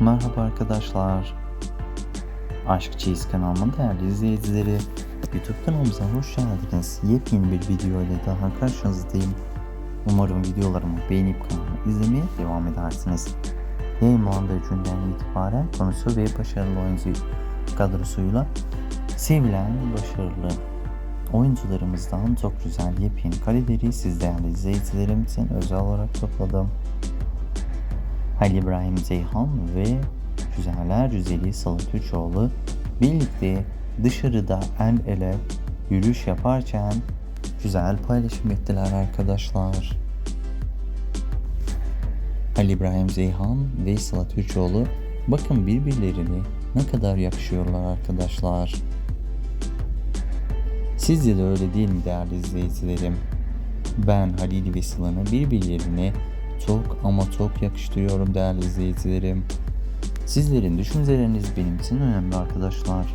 Merhaba arkadaşlar. Aşk Cheese kanalımın değerli izleyicileri. YouTube kanalımıza hoş geldiniz. Yepyeni bir video ile daha karşınızdayım. Umarım videolarımı beğenip kanalımı izlemeye devam edersiniz. Yayınlandığı günden itibaren konusu ve başarılı oyuncu kadrosuyla sevilen başarılı oyuncularımızdan çok güzel yepyeni kaleleri siz değerli izleyicilerim için özel olarak topladım. Halil İbrahim Ceyhan ve Güzeller Güzeli Salı Türkoğlu birlikte dışarıda el ele yürüyüş yaparken güzel paylaşım ettiler arkadaşlar. Ali İbrahim Ceyhan ve Sıla Türkoğlu bakın birbirlerine ne kadar yakışıyorlar arkadaşlar. Sizce de öyle değil mi değerli izleyicilerim? Ben Halil ve Sıla'nı birbirlerine çok ama çok yakıştırıyorum değerli izleyicilerim. Sizlerin düşünceleriniz benim için önemli arkadaşlar.